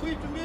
투입 준비.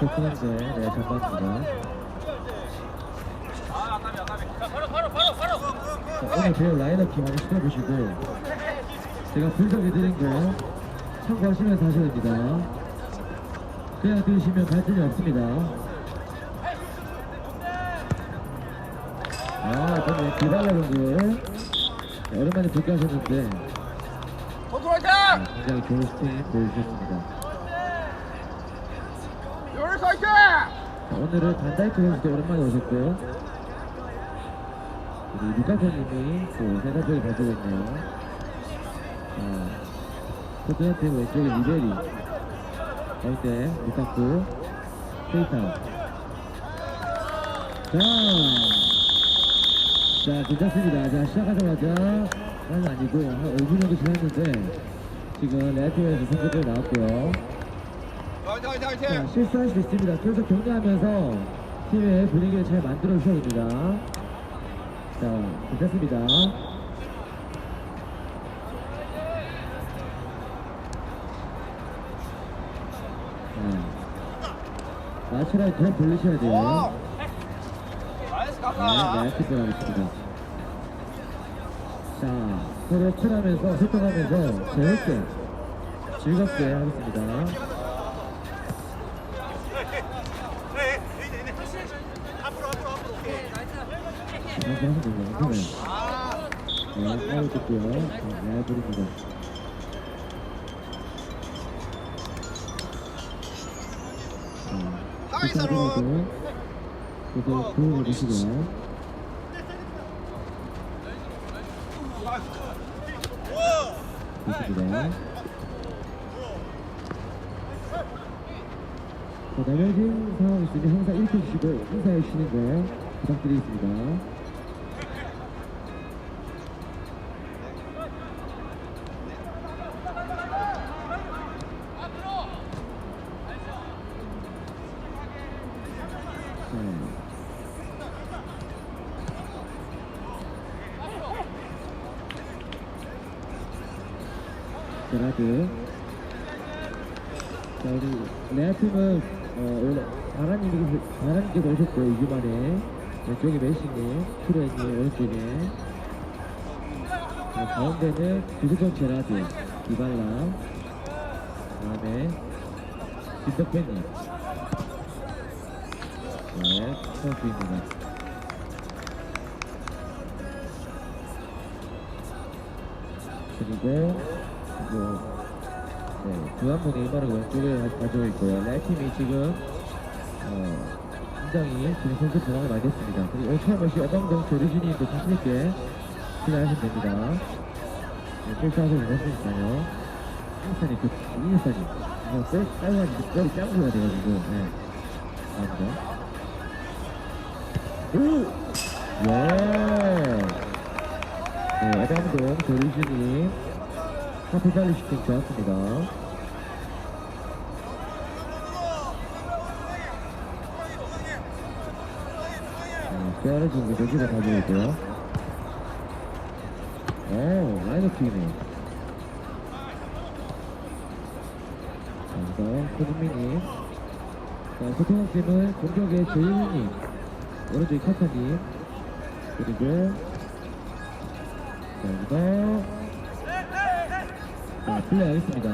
스코틀랜드 네 전반입니다. 자, 오늘 배우 라인업 키 많이 시켜보시고 제가 분석해드린 거 참고하시면서 하셔야 됩니다. 그냥 들으시면 갈등이 없습니다. 아, 저는 기발라 선수 네, 오랜만에 복귀하셨는데 네! 굉장히 좋은 스윙 보여주셨습니다. 요리 화이팅! 자, 오늘은 반다이크 선수도 오랜만에 오셨고요. 우리 루카코님이 또 세사적이 가지고 있네요. 자, 토트넘팀 왼쪽에 리베리, 가운데 루카쿠, 케이타. 자, 자, 괜찮습니다. 자, 시작하자마자 는 아니고 한 5분 정도 지났는데 지금 레아팀에서 선수들 나왔고요. 화이팅 화이팅 자, 화이팅! 실수할 수 있습니다. 계속 격려하면서 팀의 분위기를 잘 만들어 주셔야 됩니다. 자, 괜찮습니다. 자, 마치라인 더 돌리셔야 돼요. 와! 나이스 네, 가까! 네, 킥을 하겠습니다. 자, 서로 콜하면서 소통하면서 재밌게, 즐겁게 하겠습니다. 네, 파울 듣고요. 네, 드립니다. 자, 하이사로! 계속 구호를 주시고요. 좋습니다. 자, 남해진 상황이 있으면 항상 이렇게 주시고 인사해 주시는 거 부탁드리겠습니다. 제라드. 자, 우리 레아팀은 어, 바라님이 바라님께서 오셨고 2주 만에 왼쪽에 메시님, 프로님 오른쪽에 자, 가운데는 구수정 제라드, 이발라, 그다음에 김덕배님. 네, 선수입니다. 그리고 뭐 네, 분이 이마를 왼쪽에 가지고 있고요. 라이팀이 지금 어, 굉장히 지금 선수 변화가 많이 됐습니다. 그리고 오차머시 어방동 조리준이도 자신있게 진행하시면 됩니다. 네, 필수하셔도 되셨으니까요. 인산이 그 인산이 그냥 뼈 짧아가지고 뼈리 짱구가 돼가지고 네 감사합니다 오! 예! 네, 어방동 조리준이 카피발리 슈팅 좋았습니다 지금 여기가 가지고 있고요. 오, 라인업 튀기네. 여기서 손흥민이. 자, 소통학팀은 공격의 조윤희님 오른쪽에 카타님 그리고 자, 여기서 자, 플레이하겠습니다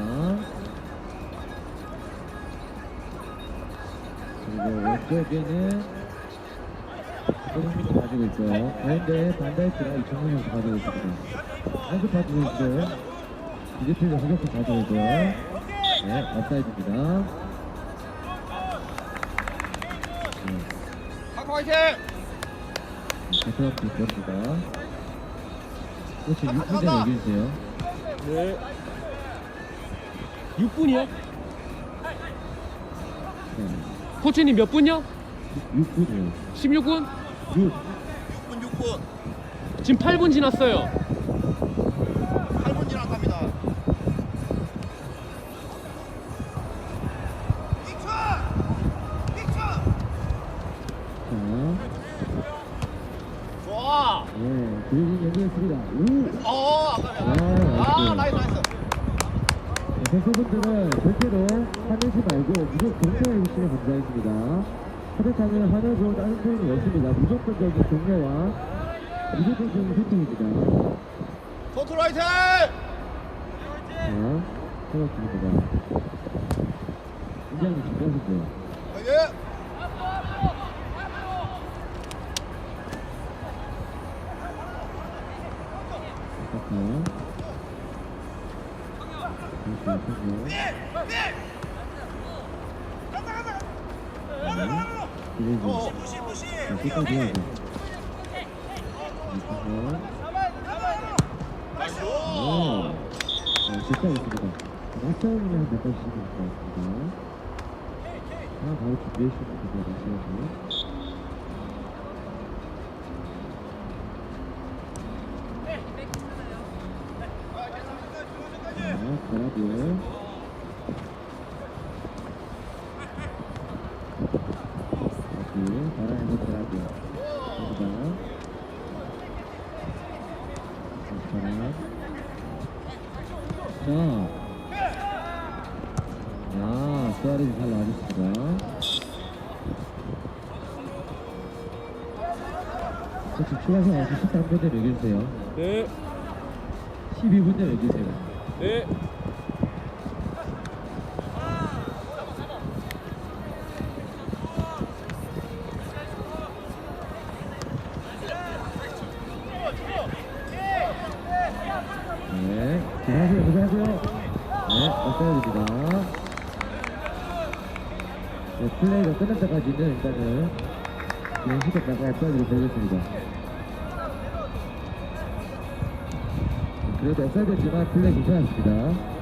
그리고 왼쪽에는 손흥민이 가지고 있고요 가운데 반다이트가 이청용 선수 가지고 있습니다 한수 가지고 있고요 미드필더 허격도 가지고 있고요 네, 업사이드입니다 네, 화이팅! 베트남도 있습니다 혹시 6분 전에 얘기해주세요 네. 6분이요? 네, 코치님 몇 분요? 6분이요 16분? 6 6분 6분 지금 8분 지났어요. 선수분들은 절대로 화내지 말고 무조건 경찰해 주시면 감사하겠습니다. 하대타는 화내고 다른 소리는 없습니다. 무조건적인 격려와 무조건적인 소통입니다. 토트로 화이팅! 자, 고맙습니다. 인장님 준비하셨어요. 화이팅! 아까 다시 하고요. 그리고 어 무시 무시 자, 오, 네, 바라고요. 추가 시간 없이 13분 대 매겨주세요. 네. 12분 대 매겨주세요. 네. 네, 고생하세요, 고생하세요. 네. 네, 플레이가 끝날 때까지는 일단은 연습했다가 업사이드로 보겠습니다. 그래도 업사이드였지만 플레이 괜찮았습니다.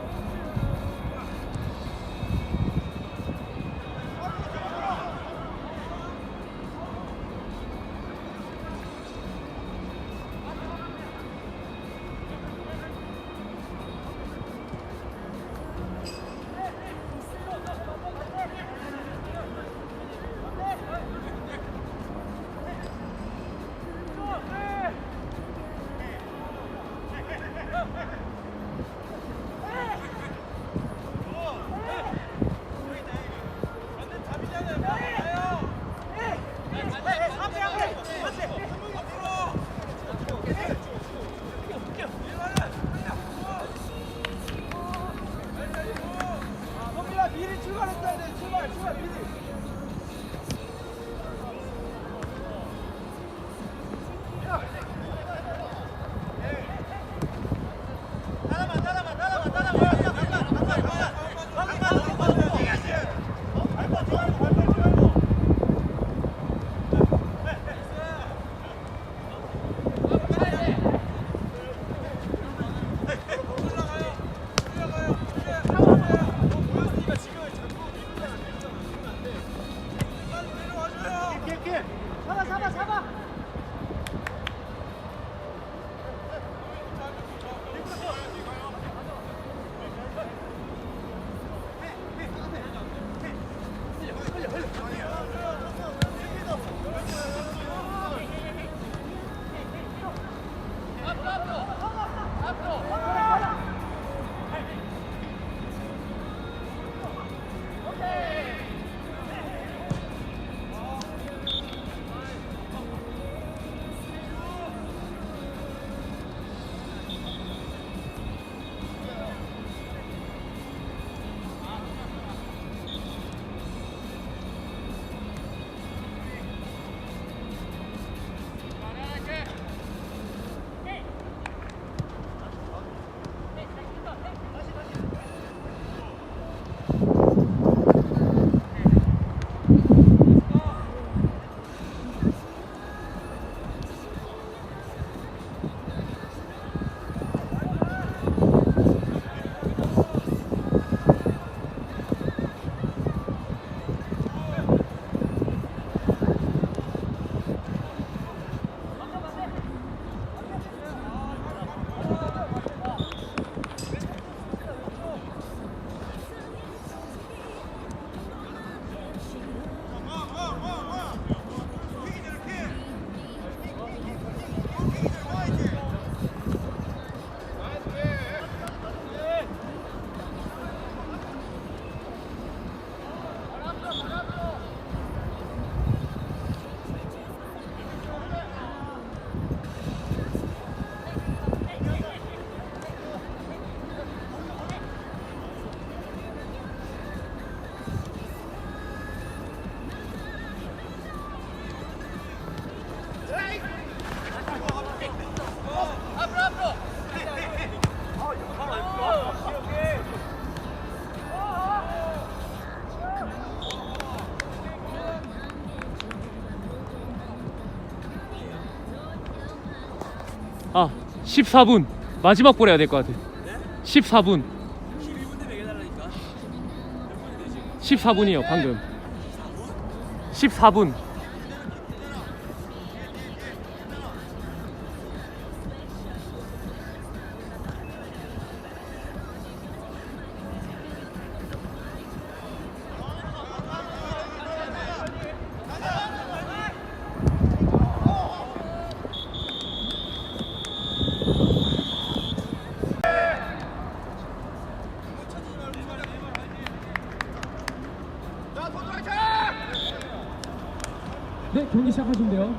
아 14분. 마지막 볼 해야 될 것 같아. 14분. 14분이요 방금. 14분. 자, 경기 잡아갈게요.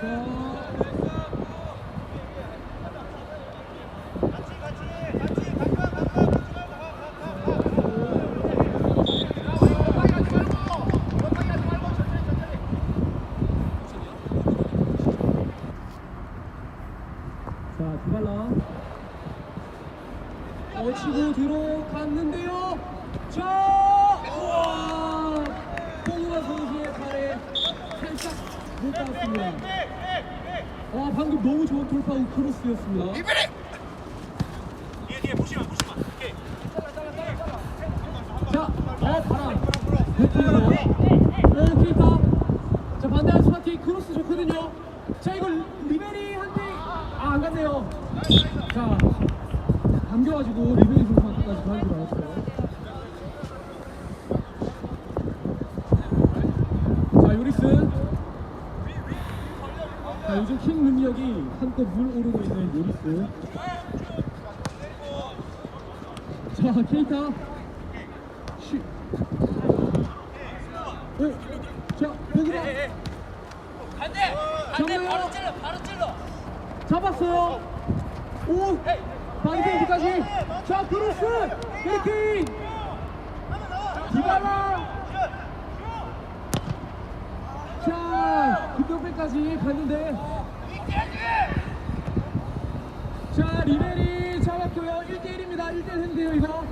자, 자, 두발라. 어, 치고 들어갔는데요. 자! 우와! 홍우아 선수의 발에 살짝 못 닿았습니다. 와, 방금 너무 좋은 돌파 후 크로스였습니다. 자, 어, 바람. 백팀으로. 오, 키파. 자, 반대한 스파티 크로스 좋거든요. 자, 이거 리베리한테, 아, 안 갔네요. 자, 감겨가지고 리베리 선수한테까지 가는 줄 알았어요. 자, 요리스. 자, 요즘 킥 능력이 한껏 물 오르고 있는 요리스. 자, 케이타. 슛. 오, 자, 여기다. 반대! 반대. 바로 찔러 바로 찔러 잡았어요. 오, 반대까지 자 크루스! 헤리케인 디발라 자 김동배까지 갔는데 자 리베리 잡았고요 1대1입니다 1대1 했는데요 이거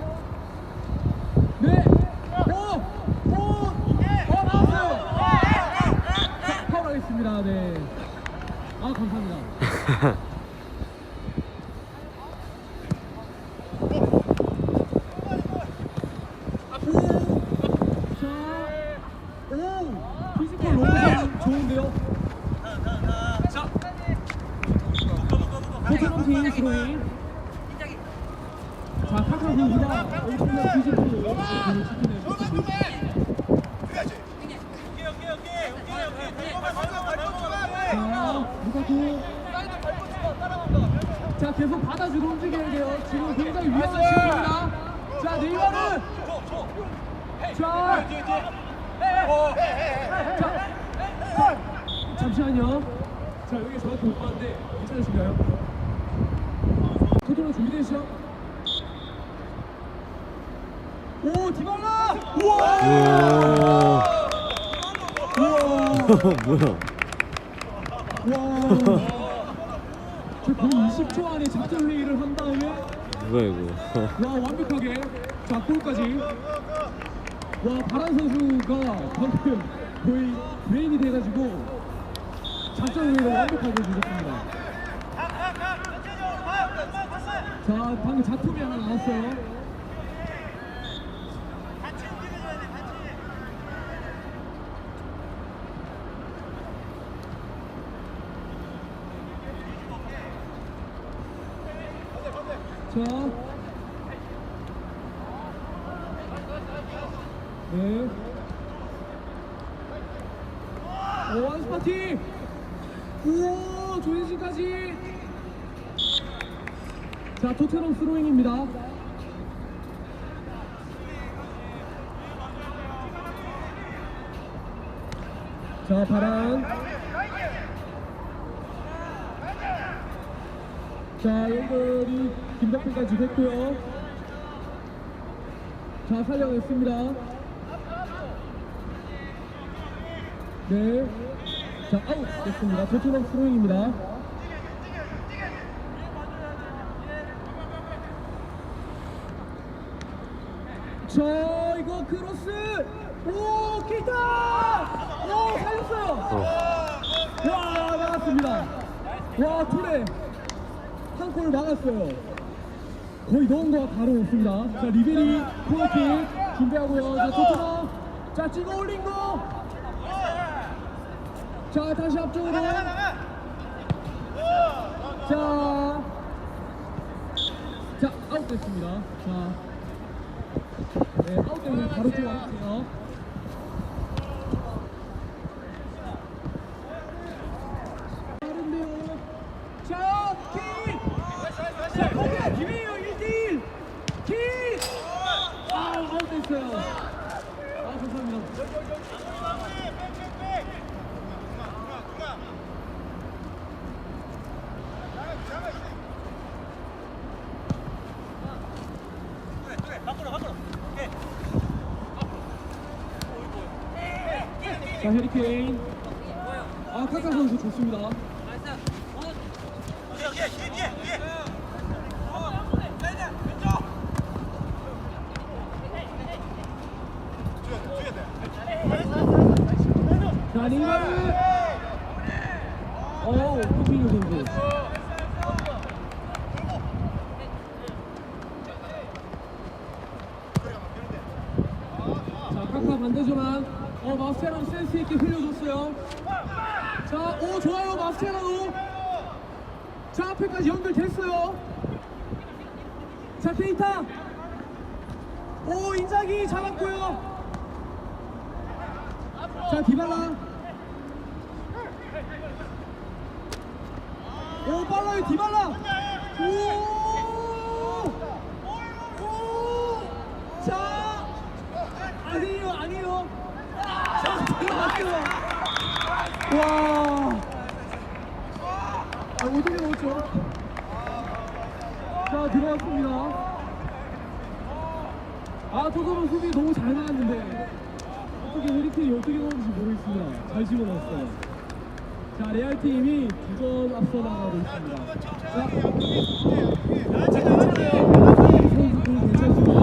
네 어! 어! 어! 나왔어요 파울하겠습니다 네아 감사합니다 봤는데 괜찮으신가요? 토토로 준비되시죠? 오, 디발라! 우와! 우와! 뭐야? 와. 저 거의 20초 안에 작전 회의를 한 다음에 뭐야 이거? 와 완벽하게 자 골까지. 와 바란 선수가 방금 거의 브레인이 돼가지고 작전 회의를 완벽하게 해주셨습니다. 자 방금 작품이 하나 나왔어요. 자. 네. 오, 완스 파티! 우와, 조현진까지! 자, 토트넘 스로잉입니다. 자, 바람. 자, 연결이 김덕빈까지 됐고요. 자, 살려냈습니다. 네. 자, 아웃 됐습니다. 토트넘 스로잉입니다. 자, 이거 크로스! 오, 키타! 오, 살렸어요! 와, 막았습니다. 와, 투레! 한골 막았어요. 거의 넣은 거와 다름없습니다. 자, 리베리 코너킥 준비하고요. 자, 토트넘. 자, 찍어 올린 거! 자 다시 앞쪽으로. 자, 자 아웃 됐습니다. 자, 네 아웃 되면 바로 들어갈게요 자, 킥! 자, 거기야 기회예요 1대1 킥! 아 아웃됐어요 아 감사합니다 자 해리케인. 아 카카 선수 좋습니다 자 링가르 어 코피뉴 선수 자 카카 반대전환 어 마스테라노 센스 있게 흘려줬어요 자오 좋아요 마스테라노 자 앞에까지 연결됐어요 자 케이타 오 인자기 잡았고요. 자 디발라. 오 빨라요 디발라. 오 오 자 아니에요 아니에요. 자 들어갔어요. 와. 아, 어떻게 넣었죠? 자 들어갔습니다 아 조금은 수비 너무 잘 나왔는데 어떻게 헤리케인이 어떻게 넣었는지 모르겠습니다. 잘 집어넣었어요. 자 레알팀이 두점 앞서 나가고 있습니다. 자 선수들 괜찮습니다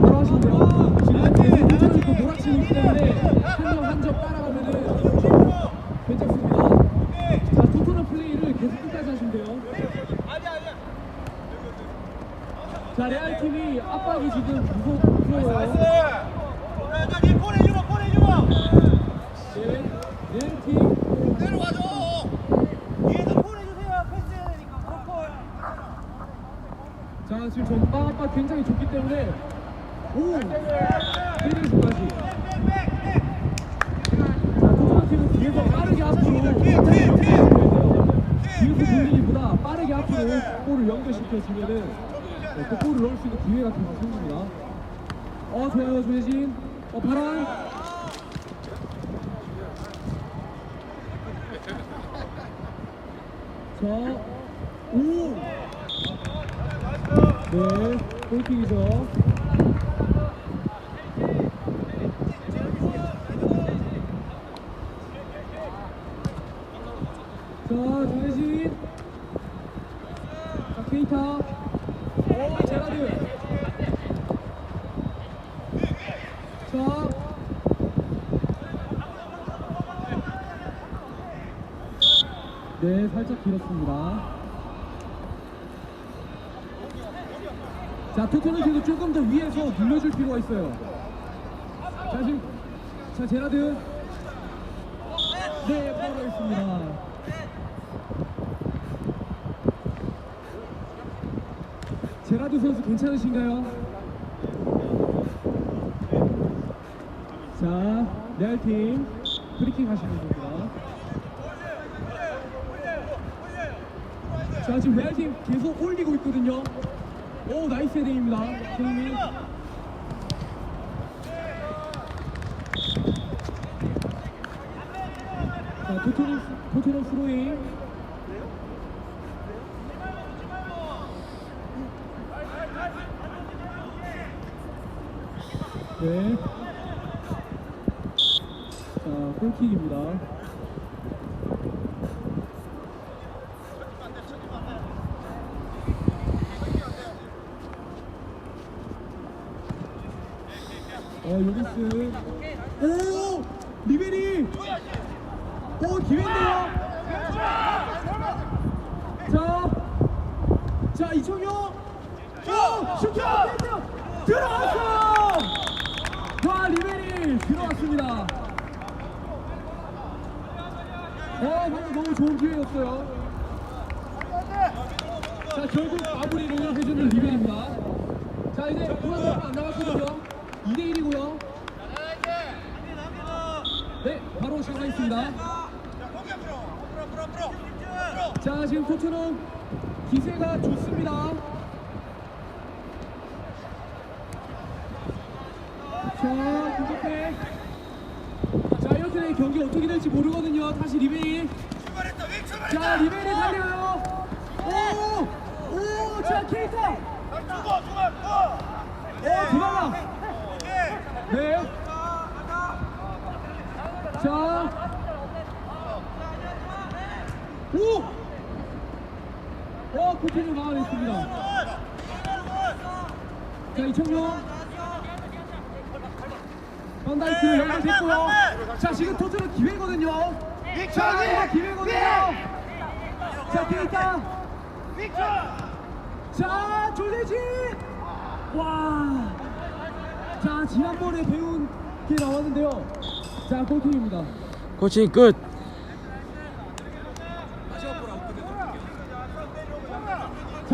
따라하시는데요 지금 계속 문제를 또 몰아치기 때문에 한 점 한 점 따라가면은 괜찮습니다 자 토트넘 플레이를 계속 끝까지 하시면 돼요 자 레알팀 이 지금 무서, 무서워요 네, 레알팀 자 지금 전방 압박 굉장히 좋기 때문에 오 헤딩까지 자 토트넘 팀은 뒤에서 빠르게 앞으로 뒤에서 돌리기보다 빠르게 앞으로 골을 연결시켜주면은 네, 또 골을 넣을 수 있는 기회가 계속 생깁니다 어 좋아요 조혜진 어 바람 자, 오! 네, 골킥이죠. 자, 조혜진. 자, 케이타. 오, 제라드. 자. 네, 살짝 길었습니다. 자, 토트넘팀도 조금 더 위에서 필요가 있어요. 자, 지금, 자, 제라드. 네, 파울하겠습니다. 제라드 선수 괜찮으신가요? 자, 레알팀 프리킥 하시면 됩니다. 자 지금 레알팀 계속 올리고 있거든요 오 나이스 헤딩입니다 손흥민 자 토트넘 스로잉 네. 자, 골킥입니다. 어, 요리스. 오! 리베리! 오, 기회인데요? 자, 자, 이청용! 오! 슈팅! 들어왔어! 와, 리베리! 들어왔습니다. 어, 방금 너무 좋은 기회였어요. 자, 결국 마무리를 해주는 리베리입니다. 자, 이제 얼마 안 남았거든요. 2대 1이고요. 네, 바로 시작하겠습니다. 자, 지금 토트넘 기세가 좋습니다. 자, 공격해. 자, 이렇게 경기 어떻게 될지 모르거든요. 다시 리베리. 자, 리베리 달려요. 오! 오! 자, 케이타! 오, 디발라! 네. 자. 오! 어, 코팅을 막아냈습니다. 자, 이청용. 펀다이크 연결됐고요. 자, 지금 토트넘 기회거든요. 자, 기회거든요. 자, 케이타. 자, 조대진! 와! 자, 지난번에 배운 게 나왔는데요. 자, 골킥입니다. 코칭 끝.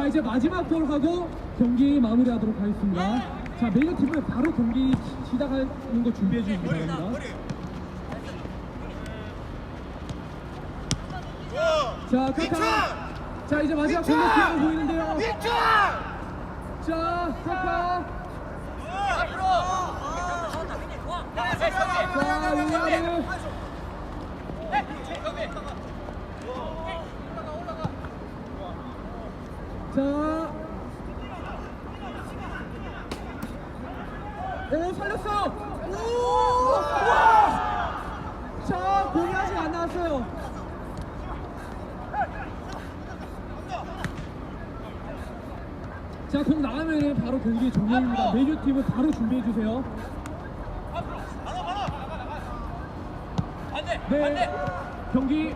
자, 이제 마지막 골 하고 경기 마무리하도록 하겠습니다. 자, 메이저 팀은 바로 경기 시- 시작하는 거 준비해 주시기 바랍니다. 자, 카카. 자, 이제 마지막 공격 기회가 보이는데요. 자, 카카. 자, 용야르. 자. 오, 살렸어! 오! 와! 자, 공이 아직 안 나왔어요. 자, 공 나가면 바로 경기 종료입니다. 메뉴 팀은 바로 준비해 주세요. 반대 네, 반대 경기